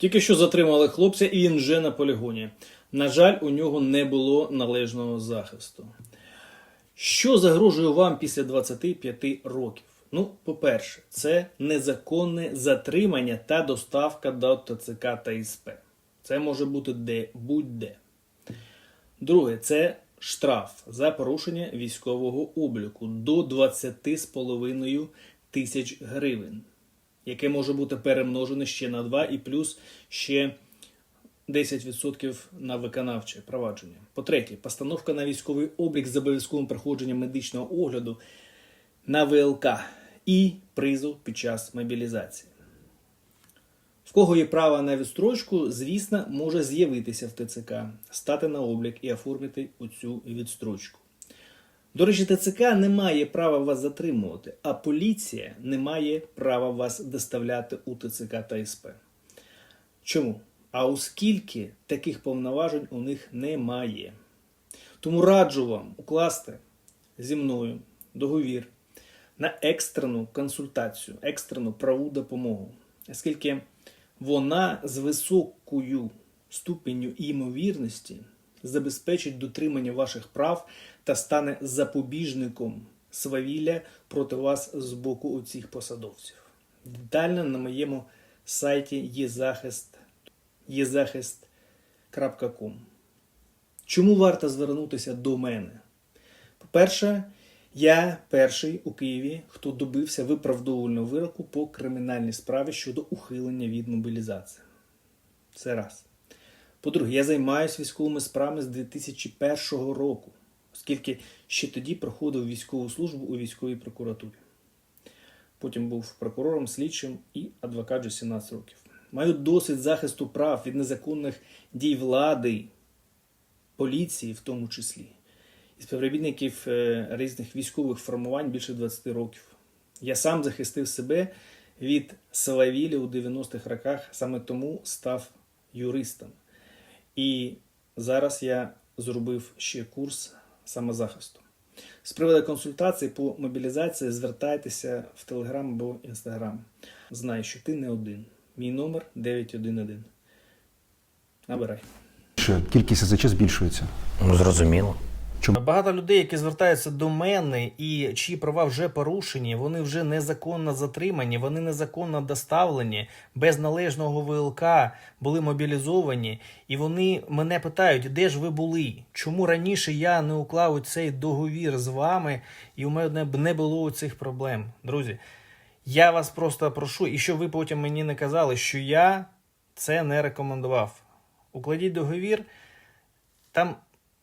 Тільки що затримали хлопця, і вже на полігоні. На жаль, у нього не було належного захисту. Що загрожує вам після 25 років? Ну, по-перше, це незаконне затримання та доставка до ТЦК та СП. Це може бути де будь-де. Друге, це штраф за порушення військового обліку до 20,5 тисяч гривень, яке може бути перемножене ще на 2 і плюс ще 10% на виконавче провадження. По-третє, постановка на військовий облік з обов'язковим проходженням медичного огляду на ВЛК і призов під час мобілізації. В кого є право на відстрочку, звісно, може з'явитися в ТЦК, стати на облік і оформити оцю відстрочку. До речі, ТЦК не має права вас затримувати, а поліція не має права вас доставляти у ТЦК та СП. Чому? А оскільки таких повноважень у них немає. Тому раджу вам укласти зі мною договір на екстрену консультацію, екстрену праву допомогу, оскільки вона з високою ступенню ймовірності забезпечить дотримання ваших прав та стане запобіжником свавілля проти вас з боку оцих посадовців. Детально на моєму сайті є захист єзахист.ком. Чому варто звернутися до мене? По-перше, я перший у Києві, хто добився виправдовувального вироку по кримінальній справі щодо ухилення від мобілізації. Це раз. По-друге, я займаюся військовими справами з 2001 року, оскільки ще тоді проходив військову службу у військовій прокуратурі. Потім був прокурором, слідчим і адвокат вже 17 років. Маю досвід захисту прав від незаконних дій влади, поліції, в тому числі, і співробітників е, різних військових формувань більше 20 років. Я сам захистив себе від Салавілі у 90-х роках, саме тому став юристом. І зараз я зробив ще курс самозахисту. З приводу консультацій по мобілізації звертайтеся в Телеграм або Інстаграм. Знай, що ти не один. Мій номер 911. Набирай. Що кількість СЗЧ збільшується. Ну, зрозуміло. Багато людей, які звертаються до мене і чиї права вже порушені, вони вже незаконно затримані, вони незаконно доставлені, без належного ВЛК були мобілізовані, і вони мене питають, де ж ви були? Чому раніше я не уклав цей договір з вами, і у мене б не було цих проблем. Друзі, я вас просто прошу, і щоб ви потім мені не казали, що я це не рекомендував. Укладіть договір, там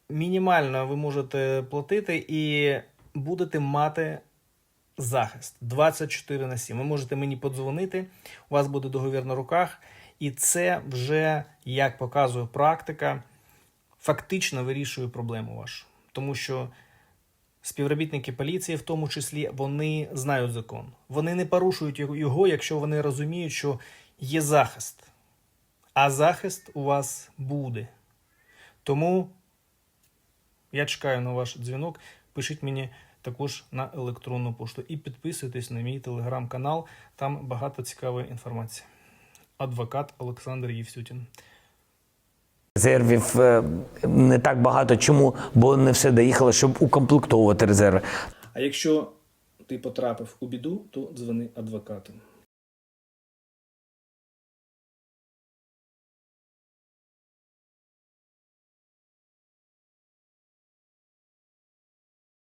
мінімально ви можете платити і будете мати захист 24 на 7. Ви можете мені подзвонити, у вас буде договір на руках, і це вже, як показує практика, фактично вирішує проблему вашу. Тому що співробітники поліції, в тому числі, вони знають закон. Вони не порушують його, якщо вони розуміють, що є захист. А захист у вас буде. Тому я чекаю на ваш дзвінок. Пишіть мені також на електронну пошту і підписуйтесь на мій телеграм-канал. Там багато цікавої інформації. Адвокат Олександр Євсютін. Резервів е, не так багато. Чому? Бо не все доїхало, щоб укомплектовувати резерви. А якщо ти потрапив у біду, то дзвони адвокату.